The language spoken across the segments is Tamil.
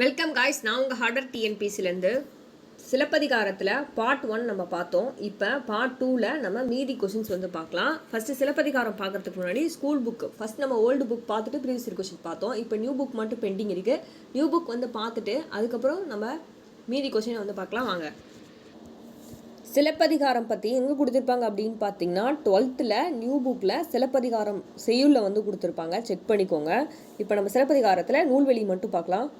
வெல்கம் காய்ஸ் நான் உங்கள் ஹார்டர் டிஎன்பிசிலேருந்து சிலப்பதிகாரத்தில் பார்ட் ஒன் நம்ம பார்த்தோம். இப்போ பார்ட் டூவில் நம்ம மீதி கொஷின்ஸ் வந்து பார்க்கலாம். ஃபஸ்ட்டு சிலப்பதிகாரம் பார்க்கறதுக்கு முன்னாடி ஸ்கூல் புக் ஃபஸ்ட் நம்ம ஓல்டு புக் பார்த்துட்டு ப்ரீவியஸ் இயர் கொஷின் பார்த்தோம். இப்போ நியூ புக் மட்டும் பெண்டிங் இருக்குது நியூ புக் வந்து பார்த்துட்டு அதுக்கப்புறம் நம்ம மீதி கொஷினை வந்து பார்க்கலாம். வாங்க. சிலப்பதிகாரம் பற்றி எங்கே கொடுத்துருப்பாங்க அப்படின்னு பார்த்தீங்கன்னா டுவெல்த்தில் நியூ புக்கில் சிலப்பதிகாரம் செய்யுளில் வந்து கொடுத்துருப்பாங்க. செக் பண்ணிக்கோங்க. இப்போ நம்ம சிலப்பதிகாரத்தில் நூல்வெளி மட்டும் பார்க்கலாம்.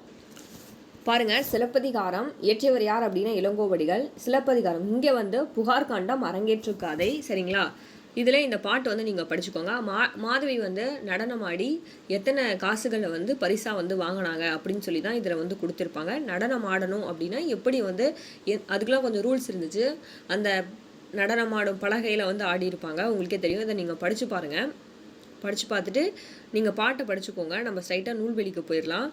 பாருங்க சிலப்பதிகாரம் இயற்றியவர் யார் அப்படின்னா இளங்கோவடிகள். சிலப்பதிகாரம். இங்கே வந்து புகார் காண்டம் அரங்கேற்று கதை சரிங்களா? இதில் இந்த பாட்டு வந்து நீங்கள் படிச்சுக்கோங்க. மா மாதவி வந்து நடனமாடி எத்தனை காசுகளை வந்து பரிசாக வந்து வாங்கினாங்க அப்படின்னு சொல்லி தான் இதில் வந்து கொடுத்துருப்பாங்க. நடனம் ஆடணும் அப்படின்னா எப்படி வந்து எ- அதுக்கெலாம் கொஞ்சம் ரூல்ஸ் இருந்துச்சு. அந்த நடனமாடும் பலகையில் வந்து ஆடியிருப்பாங்க. உங்களுக்கே தெரியும். இதை நீங்கள் படித்து பாருங்கள் படித்து பார்த்துட்டு நீங்கள் பாட்டை படிச்சுக்கோங்க. நம்ம ஸ்ட்ரைட்டாக நூல்வெளிக்கு போயிடலாம்.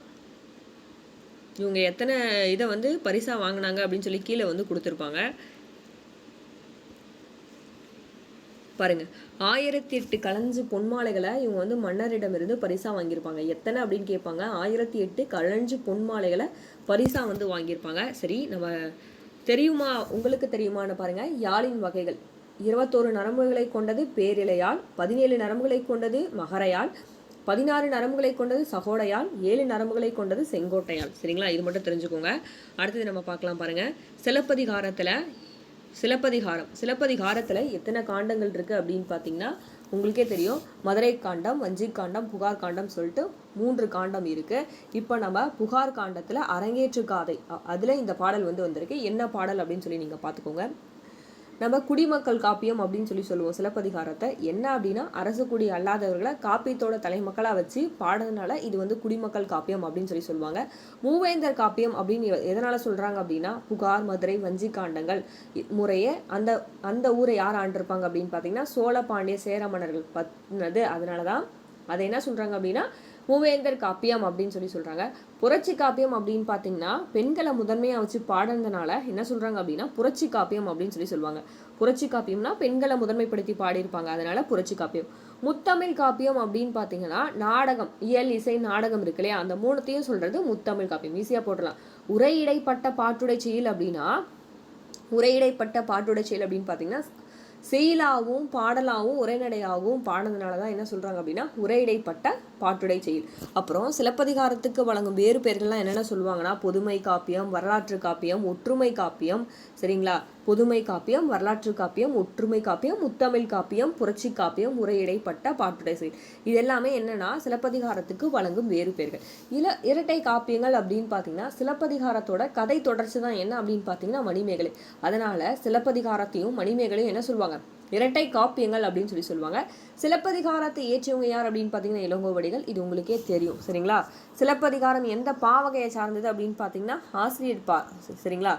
இவங்க எத்தனை இதை வந்து பரிசாக வாங்கினாங்க அப்படின்னு சொல்லி கீழே வந்து கொடுத்துருப்பாங்க. பாருங்க. ஆயிரத்தி எட்டு கலஞ்சு பொன்மாலைகளை இவங்க வந்து மன்னரிடமிருந்து பரிசா வாங்கியிருப்பாங்க. எத்தனை அப்படின்னு கேட்பாங்க. ஆயிரத்தி எட்டு கலஞ்சு பொன்மாலைகளை பரிசா வந்து வாங்கியிருப்பாங்க. சரி நம்ம தெரியுமா? உங்களுக்கு தெரியுமான்னு பாருங்க. யாழின் வகைகள். இருபத்தோரு நரம்புகளை கொண்டது பேரிலையால் பதினேழு நரம்புகளை கொண்டது மகரையால் பதினாறு நரம்புகளை கொண்டது சகோடையால் ஏழு நரம்புகளை கொண்டது செங்கோட்டையால். சரிங்களா? இது மட்டும் தெரிஞ்சுக்கோங்க. அடுத்தது நம்ம பார்க்கலாம் பாருங்க. சிலப்பதிகாரத்தில் சிலப்பதிகாரம் சிலப்பதிகாரத்தில் எத்தனை காண்டங்கள் இருக்குது அப்படின்னு பார்த்தீங்கன்னா உங்களுக்கே தெரியும். மதுரை காண்டம் வஞ்சி காண்டம் புகார் காண்டம் சொல்லிட்டு மூன்று காண்டம் இருக்குது இப்போ நம்ம புகார் காண்டத்தில் அரங்கேற்று காதை அதில் இந்த பாடல் வந்து வந்திருக்கு. என்ன பாடல் அப்படின்னு சொல்லி நீங்கள் பார்த்துக்கோங்க. நம்ம குடிமக்கள் காப்பியம் அப்படின்னு சொல்லி சொல்லுவோம். சிலப்பதிகாரத்தை என்ன அப்படின்னா அரசு குடி அல்லாதவர்களை காப்பியத்தோட தலைமக்களாக வச்சு பாடுறதுனால இது வந்து குடிமக்கள் காப்பியம் அப்படின்னு சொல்லி சொல்லுவாங்க. மூவேந்தர் காப்பியம் அப்படின்னு எதனால் எதனால சொல்றாங்க அப்படின்னா புகார் மதுரை வஞ்சி காண்டங்கள் முறையே அந்த அந்த ஊரை யார் ஆண்டிருப்பாங்க அப்படின்னு பார்த்தீங்கன்னா சோழ பாண்டிய சேர மன்னர்கள் பத்தினது. அதனால தான் அதை என்ன சொல்றாங்க அப்படின்னா மூவேந்தர் காப்பியம் அப்படின்னு சொல்லி சொல்றாங்க. புரட்சி காப்பியம் அப்படின்னு பார்த்தீங்கன்னா பெண்களை முதன்மையாக வச்சு பாடுறதுனால என்ன சொல்றாங்க அப்படின்னா புரட்சி காப்பியம் அப்படின்னு சொல்லி சொல்லுவாங்க. புரட்சி காப்பியம்னா பெண்களை முதன்மைப்படுத்தி பாடியிருப்பாங்க. அதனால புரட்சி காப்பியம். முத்தமிழ் காப்பியம் அப்படின்னு பார்த்தீங்கன்னா நாடகம் இயல் இசை நாடகம் இருக்கு இல்லையா? அந்த மூணுத்தையும் சொல்றது முத்தமிழ் காப்பியம். ஈஸியாக போட்டுடலாம். உரையிடைப்பட்ட பாட்டுடை செயல் அப்படின்னா உரையிடைப்பட்ட பாட்டுடை செயல் அப்படின்னு பார்த்தீங்கன்னா செயலாவும் பாடலாகவும் உரைநடையாகவும் பாடினதுனால தான் என்ன சொல்றாங்க அப்படின்னா உரையிடைப்பட்ட பாட்டுடை செயல். அப்புறம் சிலப்பதிகாரத்துக்கு வழங்கும் வேறு பெயர்கள்லாம் என்னென்ன சொல்லுவாங்கன்னா பொதுமை காப்பியம் வரலாற்று காப்பியம் ஒற்றுமை காப்பியம் சரிங்களா? பொதுமை காப்பியம் வரலாற்று காப்பியம் ஒற்றுமை காப்பியம் முத்தமிழ் காப்பியம் புரட்சி காப்பியம் உரையிடைப்பட்ட பாட்டுடை செயல் இது எல்லாமே என்னன்னா சிலப்பதிகாரத்துக்கு வழங்கும் வேறு பெயர்கள். இல இரட்டை காப்பியங்கள் அப்படின்னு பார்த்தீங்கன்னா சிலப்பதிகாரத்தோட கதை தொடர்ச்சி தான் என்ன அப்படின்னு பார்த்தீங்கன்னா மணிமேகலை. அதனால சிலப்பதிகாரத்தையும் மணிமேகலையும் என்ன சொல்லுவாங்க? இரட்டை காப்பியங்கள் அப்படின்னு சொல்லி சொல்லுவாங்க. சிலப்பதிகாரத்தை இயற்றியவங்க யார் அப்படின்னு பார்த்தீங்கன்னா இளங்கோவடிகள். இது உங்களுக்கே தெரியும். சரிங்களா? சிலப்பதிகாரம் எந்த பாவகையை சார்ந்தது அப்படின்னு பார்த்தீங்கன்னா ஆசிரியர் பா சரிங்களா?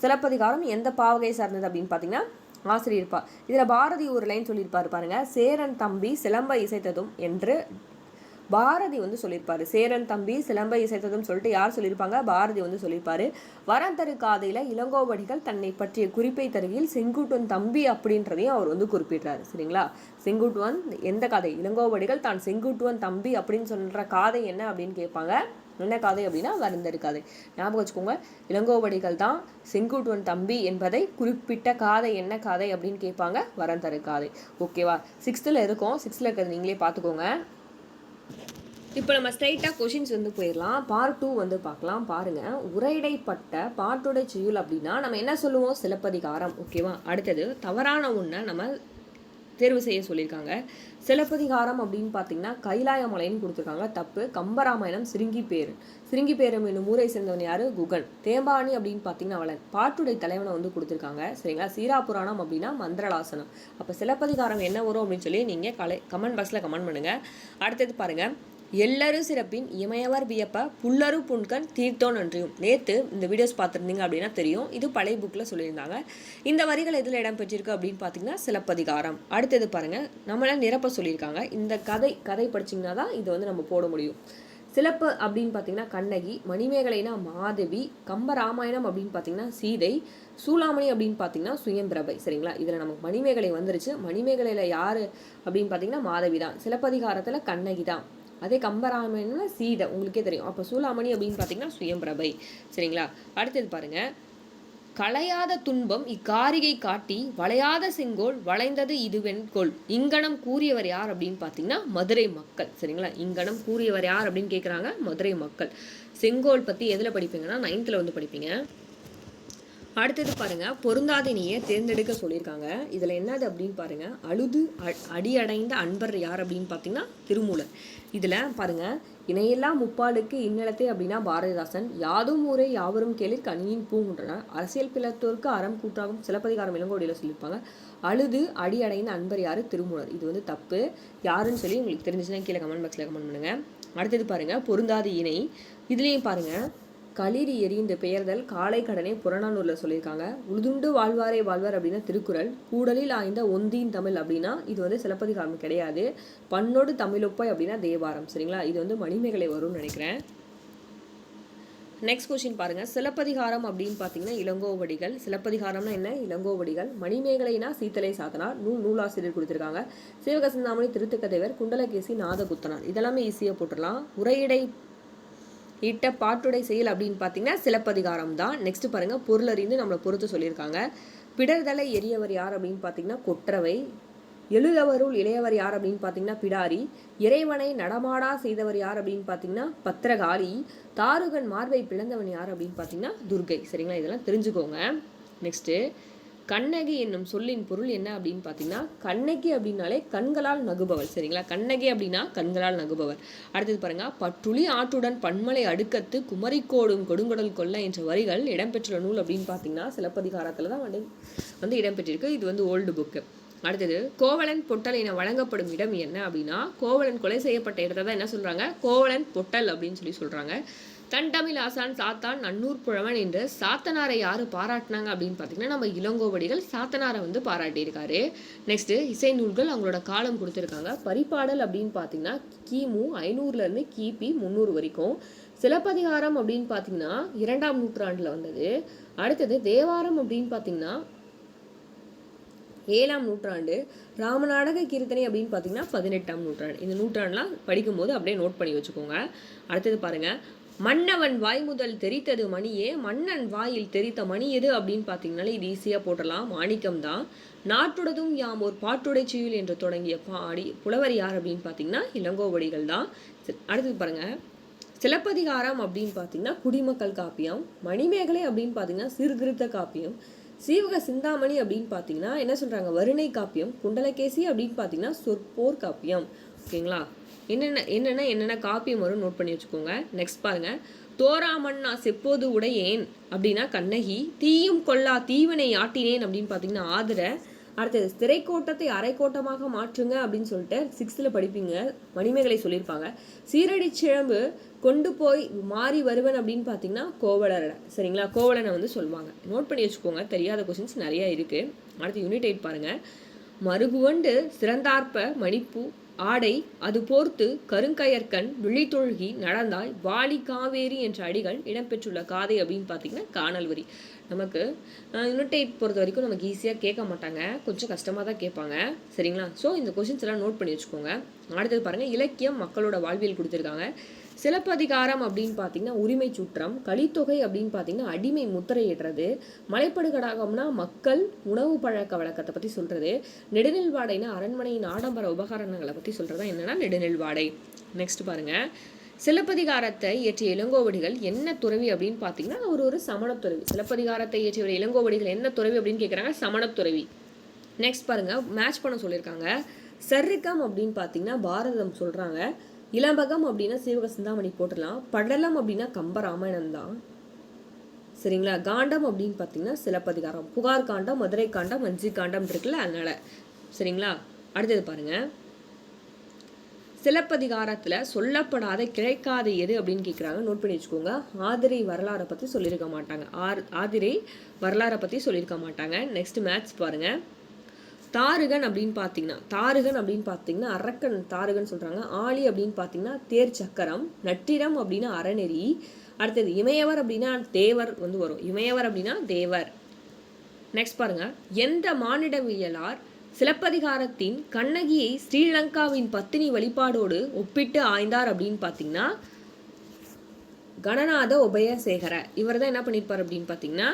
சிலப்பதிகாரம் எந்த பாவகையை சார்ந்தது அப்படின்னு பார்த்தீங்கன்னா ஆசிரியர் இதில் பாரதி ஒரு லைன் சொல்லியிருப்பாரு பாருங்க சேரன் தம்பி சிலம்ப இசைத்ததும் என்று பாரதி வந்து சொல்லியிருப்பாரு. சேரன் தம்பி சிலம்ப இசைத்ததும் சொல்லிட்டு யார் சொல்லியிருப்பாங்க? பாரதி வந்து சொல்லியிருப்பாரு. வரம் தரு இளங்கோவடிகள் தன்னை பற்றிய குறிப்பை தருகையில் செங்குட்டுவன் தம்பி அப்படின்றதையும் அவர் வந்து குறிப்பிடுறாரு. சரிங்களா? செங்குட்டுவன் எந்த காதை? இளங்கோவடிகள் தான் செங்குட்டுவன் தம்பி அப்படின்னு சொல்கிற காதை என்ன அப்படின்னு கேட்பாங்க? என்ன காதை அப்படின்னா வருந்தரு காதை ஞாபகம் வச்சுக்கோங்க இளங்கோவடிகள் தான் செங்குட்டுவன் தம்பி என்பதை குறிப்பிட்ட காதை என்ன காதை அப்படின்னு கேட்பாங்க வரந்தரு காதை ஓகேவா சிக்ஸ்த்தில் இருக்கும். சிக்ஸ்த்தில் இருக்கிறது நீங்களே பார்த்துக்கோங்க. இப்போ நம்ம ஸ்ட்ரைட்டாக கொஷின்ஸ் வந்து போயிடலாம். பார்ட் டூ வந்து பார்க்கலாம். பாருங்க. உரையிடைப்பட்ட பாட்டோட செயல் அப்படின்னா நம்ம என்ன சொல்லுவோம்? சிலப்பதிகாரம். ஓகேவா அடுத்தது தவறான ஒன்றை நம்ம தேர்வு செய்ய சொல்லியிருக்காங்க. சிலப்பதிகாரம் அப்படின்னு பார்த்தீங்கன்னா கைலாய மலைன்னு கொடுத்துருக்காங்க. தப்பு. கம்பராமாயணம் சிறுங்கி பேரன் சிறுங்கி பேரம் என்னும் ஊரை சேர்ந்தவன் யாரு? குகன். தேம்பாணி அப்படின்னு பார்த்தீங்கன்னா அவளன் பாட்டுடை தலைவனை வந்து கொடுத்துருக்காங்க. சரிங்களா? சீரா புராணம் அப்படின்னா மந்திரலாசனம். அப்போ சிலப்பதிகாரம் என்ன வரும் அப்படின்னு சொல்லி நீங்கள் கலை கமெண்ட் பாக்ஸில் கமெண்ட் பண்ணுங்கள் அடுத்தது பாருங்கள் எல்லரு சிறப்பின் இமையவர் வியப்ப புல்லரு புண்கண் தீர்த்தோ நன்றியும். நேற்று இந்த வீடியோஸ் பார்த்துருந்தீங்க அப்படின்னா தெரியும். இது பழைய புக்கில் சொல்லியிருந்தாங்க. இந்த வரிகள் எதில் இடம் பெற்றிருக்கு அப்படின்னு பார்த்தீங்கன்னா சிலப்பதிகாரம். அடுத்தது பாருங்கள் நம்மளை நிரப்ப சொல்லியிருக்காங்க. இந்த கதை கதை படிச்சீங்கன்னா தான் இது வந்து நம்ம போட முடியும். சிலப்பு அப்படின்னு பார்த்தீங்கன்னா கண்ணகி மணிமேகலைனா மாதவி கம்பராமாயணம் அப்படின்னு பார்த்தீங்கன்னா சீதை சூளாமணி அப்படின்னு பார்த்தீங்கன்னா சுயம்பிரபை. சரிங்களா? இதில் நமக்கு மணிமேகலை வந்துருச்சு. மணிமேகலையில் யார் அப்படின்னு பார்த்தீங்கன்னா மாதவி தான். சிலப்பதிகாரத்தில் கண்ணகி தான். அதே கம்பராமாயணம்னா சீதை உங்களுக்கே தெரியும். அப்போ சூலாமணி அப்படின்னு பார்த்தீங்கன்னா சுயம்பிரபை. சரிங்களா? அடுத்தது பாருங்க. களையாத துன்பம் இக்காரிகை காட்டி வளையாத செங்கோல் வளைந்தது இது வெண்கோல் இங்கனம் கூறியவர் யார் அப்படின்னு பார்த்தீங்கன்னா மதுரை மக்கள். சரிங்களா? இங்கனம் கூறியவர் யார் அப்படின்னு கேட்குறாங்க மதுரை மக்கள். செங்கோல் பற்றி எதில் படிப்பீங்கன்னா நைன்த்தில் வந்து படிப்பீங்க. அடுத்தது பாருங்க பொருந்தாதினியை தேர்ந்தெடுக்க சொல்லியிருக்காங்க. இதில் என்னது அப்படின்னு பாருங்க அழுது அடியடைந்த அன்பர் யார் அப்படின்னு பார்த்தீங்கன்னா திருமூலர். இதில் பாருங்க இணையெல்லாம் முப்பாலுக்கு இன்னலத்தே அப்படின்னா பாரதிதாசன். யாதும் ஊரே யாவரும் கேளிர் கனியின் பூங்குன்றனர் அரசியல் பிளத்தோருக்கு அறம் கூட்டாகும் சிலப்பதிகாரம் இளங்கோடியில் சொல்லியிருப்பாங்க. அழுது அடியடைந்த அன்பர் யார்? திருமூலர். இது வந்து தப்பு. யாருன்னு சொல்லி உங்களுக்கு தெரிஞ்சுச்சுன்னா கீழே கமெண்ட் பாக்ஸில் கமெண்ட் பண்ணுங்க. அடுத்தது பாருங்க பொருந்தாத இணை. இதுலேயும் பாருங்க களிரி எரிந்த பெயர்தல் காலை கடனை புறநானூரில் சொல்லியிருக்காங்க. உழுதுண்டு வாழ்வாரே வாழ்வார் அப்படின்னா திருக்குறள் கூடலில் ஆய்ந்த ஒந்தியின் தமிழ் அப்படின்னா இது வந்து சிலப்பதிகாரம் கிடையாது. பண்ணோடு தமிழொப்பை அப்படின்னா தேவாரம். சரிங்களா? இது வந்து மணிமேகலை வரும்னு நினைக்கிறேன். நெக்ஸ்ட் கொஸ்டின் பாருங்க. சிலப்பதிகாரம் அப்படின்னு பார்த்தீங்கன்னா இளங்கோவடிகள். சிலப்பதிகாரம்னா என்ன? இளங்கோவடிகள். மணிமேகலைனா சீத்தலை சாத்தனார். நூல் நூலாசிரியர் கொடுத்துருக்காங்க. சிவகசிந்தாமணி திருத்துக்கதேவர் குண்டலகேசி நாதகுத்தனார் இதெல்லாமே ஈஸியாக போட்டுடலாம். உரையிடை இட்ட பாட்டுடை செயல் அப்படின்னு பார்த்தீங்கன்னா சிலப்பதிகாரம் தான் நெக்ஸ்ட் பாருங்க பொருளறிந்து நம்மளை பொறுத்து சொல்லியிருக்காங்க. பிடர்தலை எரியவர் யார் அப்படின்னு பார்த்தீங்கன்னா கொற்றவை. எழுதவருள் இளையவர் யார் அப்படின்னு பார்த்தீங்கன்னா பிடாரி. இறைவனை நடமாடா செய்தவர் யார் அப்படின்னு பார்த்தீங்கன்னா பத்திரகாளி. தாருகன் மார்பை பிளந்தவன் யார் அப்படின்னு பார்த்தீங்கன்னா துர்கை சரிங்களா? இதெல்லாம் தெரிஞ்சுக்கோங்க. நெக்ஸ்ட்டு கண்ணகி என்னும் சொல்லின் பொருள் என்ன அப்படின்னு பார்த்தீங்கன்னா கண்ணகி அப்படின்னாலே கண்களால் நகுபவர் சரிங்களா? கண்ணகி அப்படின்னா கண்களால் நகுபவர் அடுத்தது பாருங்க பற்றுளி ஆட்டுடன் பன்மலை அடுக்கத்து குமரிக்கோடும் கொடுங்கடல் கொல்ல என்ற வரிகள் இடம்பெற்றுள்ள நூல் அப்படின்னு பார்த்தீங்கன்னா சிலப்பதிகாரத்தில் தான் வந்து வந்து இடம்பெற்றிருக்கு. இது வந்து ஓல்டு புக்கு அடுத்தது கோவலன் பொட்டல் என வழங்கப்படும் இடம் என்ன அப்படின்னா கோவலன் கொலை செய்யப்பட்ட இடத்தை தான் என்ன சொல்கிறாங்க கோவலன் பொட்டல் அப்படின்னு சொல்லி சொல்கிறாங்க தண்டமிழ் ஆசான் சாத்தான் நன்னூர் புழவன் என்று சாத்தனாரை யார் பாராட்டினாங்க அப்படின்னு பார்த்தீங்கன்னா நம்ம இளங்கோவடிகள் சாத்தனாரை வந்து பாராட்டியிருக்காரு. நெக்ஸ்ட்டு இசை நூல்கள் அவங்களோட காலம் கொடுத்துருக்காங்க. பரிபாடல் அப்படின்னு பார்த்தீங்கன்னா கிமு ஐநூறுலேருந்து கிபி முந்நூறு வரைக்கும். சிலப்பதிகாரம் அப்படின்னு பார்த்தீங்கன்னா இரண்டாம் நூற்றாண்டில் வந்தது. அடுத்தது தேவாரம் அப்படின்னு பார்த்தீங்கன்னா ஏழாம் நூற்றாண்டு. ராமநாடக கீர்த்தனை அப்படின்னு பார்த்தீங்கன்னா பதினெட்டாம் நூற்றாண்டு. இந்த நூற்றாண்டுலாம் படிக்கும்போது அப்படியே நோட் பண்ணி வச்சுக்கோங்க. அடுத்தது பாருங்கள் மன்னவன் வாய் முதல் தெரித்தது மணியே மன்னன் வாயில் தெரித்த மணி எது அப்படின்னு பார்த்தீங்கனாலே இது ஈஸியாக போட்டலாம் மாணிக்கம் தான். நாட்டுடதும் யாம் ஒரு பாட்டுடை என்று தொடங்கிய பாடி புலவர் யார் அப்படின்னு பார்த்தீங்கன்னா இளங்கோவடிகள் தான். அடுத்தது பாருங்கள் சிலப்பதிகாரம் அப்படின்னு பார்த்தீங்கன்னா குடிமக்கள் காப்பியம் மணிமேகலை அப்படின்னு பார்த்தீங்கன்னா சீர்திருத்த காப்பியம் சீவக சிந்தாமணி அப்படின்னு பார்த்தீங்கன்னா என்ன சொல்கிறாங்க வருணை காப்பியம் குண்டலகேசி அப்படின்னு பார்த்தீங்கன்னா சொற்போர் காப்பியம். ஓகேங்களா? என்னென்ன என்னென்ன என்னென்ன காப்பியம் வரும் நோட் பண்ணி வச்சுக்கோங்க. நெக்ஸ்ட் பாருங்கள் தோராமண்ணா செப்போது உடையேன் அப்படின்னா கண்ணகி தீயும் கொல்லா தீவனை ஆட்டினேன் அப்படின்னு பார்த்தீங்கன்னா ஆதிரை. அடுத்தது திரைக்கோட்டத்தை அரைக்கோட்டமாக மாற்றுங்க அப்படின்னு சொல்லிட்டு சிக்ஸ்த்தில் படிப்பீங்க. மணிமேகலை சொல்லியிருப்பாங்க. சீரடி சிழம்பு கொண்டு போய் மாறி வருவன் அப்படின்னு பார்த்தீங்கன்னா கோவலரை சரிங்களா? கோவலனை வந்து சொல்லுவாங்க. நோட் பண்ணி வச்சுக்கோங்க. தெரியாத கொஷின்ஸ் நிறையா இருக்குது அடுத்து யூனிட் எயிட் பாருங்கள் மறுகுவண்டு சிறந்தார்ப்ப மணிப்பு ஆடை அது போர்த்து கருங்கயற்கண் விழித்தொழுகி நடந்தாய் வாலி காவேரி என்ற அடிகள் இடம்பெற்றுள்ள காதை அப்படின்னு பார்த்தீங்கன்னா காணல் வரி நமக்கு யூனிட் பொறுத்த வரைக்கும் நமக்கு ஈஸியாக கேட்க மாட்டாங்க. கொஞ்சம் கஷ்டமாக தான் கேட்பாங்க. சரிங்களா? ஸோ இந்த கொஷின்ஸ் எல்லாம் நோட் பண்ணி வச்சுக்கோங்க. அடுத்தது பாருங்கள் இலக்கியம் மக்களோட வாழ்வியல் கொடுத்துருக்காங்க. சிலப்பதிகாரம் அப்படின்னு பார்த்தீங்கன்னா உரிமை சுற்றம் கலித்தொகை அப்படின்னு பார்த்தீங்கன்னா அடிமை முத்திரையிடுறது மலைப்படுகடாகம்னா மக்கள் உணவு பழக்க வழக்கத்தை பற்றி சொல்கிறது நெடுநெல்வாடைனா அரண்மனையின் ஆடம்பர உபகரணங்களை பற்றி சொல்கிறதா என்னென்னா நெடுநெல்வாடை. நெக்ஸ்ட் பாருங்க. சிலப்பதிகாரத்தை இயற்றிய இளங்கோவடிகள் என்ன துறவி அப்படின்னு பார்த்தீங்கன்னா ஒரு ஒரு சமணத்துறவி. சிலப்பதிகாரத்தை இயற்றிய இளங்கோவடிகள் என்ன துறவி அப்படின்னு கேட்குறாங்க சமணத்துறவி. நெக்ஸ்ட் பாருங்கள் மேட்ச் பண்ண சொல்லியிருக்காங்க. சர்ரிக்கம் அப்படின்னு பார்த்தீங்கன்னா பாரதம் சொல்கிறாங்க இளம்பகம் அப்படின்னா சீவக சிந்தாமணி போட்டுடலாம். படலம் அப்படின்னா கம்பராமாயணம் தான். சரிங்களா? காண்டம் அப்படின்னு பார்த்தீங்கன்னா சிலப்பதிகாரம். புகார் காண்டம் மதுரை காண்டம் மஞ்சி காண்டம் இருக்குல்ல அதனால. சரிங்களா? அடுத்தது பாருங்க. சிலப்பதிகாரத்தில் சொல்லப்படாத கிடைக்காத எது அப்படின்னு கேட்குறாங்க நோட் பண்ணி வச்சுக்கோங்க. ஆதிரை வரலாறை பற்றி சொல்லியிருக்க மாட்டாங்க. ஆர் ஆதிரை வரலாறை பற்றி சொல்லியிருக்க மாட்டாங்க. நெக்ஸ்ட் மேட்ச் பாருங்கள் தாருகன் அப்படின்னு பார்த்தீங்கன்னா தாருகன் அப்படின்னு பார்த்தீங்கன்னா அரக்கன் தாருகன் சொல்கிறாங்க ஆளி அப்படின்னு பார்த்தீங்கன்னா தேர் சக்கரம் நட்டிரம் அப்படின்னா அறநெறி. அடுத்தது இமயவர் அப்படின்னா தேவர் வந்து வரும். இமயவர் அப்படின்னா தேவர். நெக்ஸ்ட் பாருங்க. எந்த மானிடவியலார் சிலப்பதிகாரத்தின் கண்ணகியை ஸ்ரீலங்காவின் பத்தினி வழிபாடோடு ஒப்பிட்டு ஆய்ந்தார் அப்படின்னு பார்த்தீங்கன்னா கணநாத உபயசேகர. இவர் தான் என்ன பண்ணியிருப்பார் அப்படின்னு பார்த்தீங்கன்னா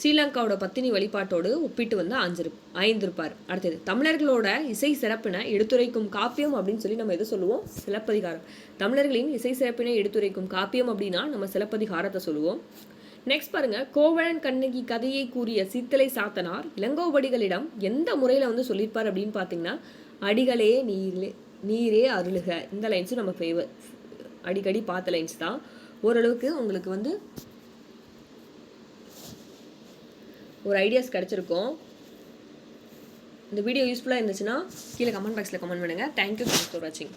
ஸ்ரீலங்காவோட பத்தினி வழிபாட்டோடு ஒப்பிட்டு வந்து ஆஞ்சிரு ஆய்ந்திருப்பார். அடுத்தது தமிழர்களோட இசை சிறப்பினை எடுத்துரைக்கும் காப்பியம் அப்படின்னு சொல்லி நம்ம எது சொல்லுவோம்? சிலப்பதிகாரம். தமிழர்களின் இசை சிறப்பினை எடுத்துரைக்கும் காப்பியம் அப்படின்னா நம்ம சிலப்பதிகாரத்தை சொல்லுவோம். நெக்ஸ்ட் பாருங்க கோவலன் கண்ணகி கதையை கூறிய சீத்தலை சாத்தனார் இளங்கோவடிகளிடம் எந்த முறையில் வந்து சொல்லியிருப்பார் அப்படின்னு பார்த்தீங்கன்னா அடிகளே நீரே நீரே அருளுக. இந்த லைன்ஸும் நம்ம ஃபேவர் அடிக்கடி பார்த்த லைன்ஸ் தான். ஓரளவுக்கு உங்களுக்கு வந்து ஒரு ஐடியாஸ் கிடச்சிருக்கும். இந்த வீடியோ யூஸ்ஃபுல்லாக இருந்துச்சுன்னா கீழே கமெண்ட் பாக்ஸில் கமெண்ட் பண்ணுங்கள் தேங்க்யூ தேங்க்ஸ் ஃபார் வாட்சிங்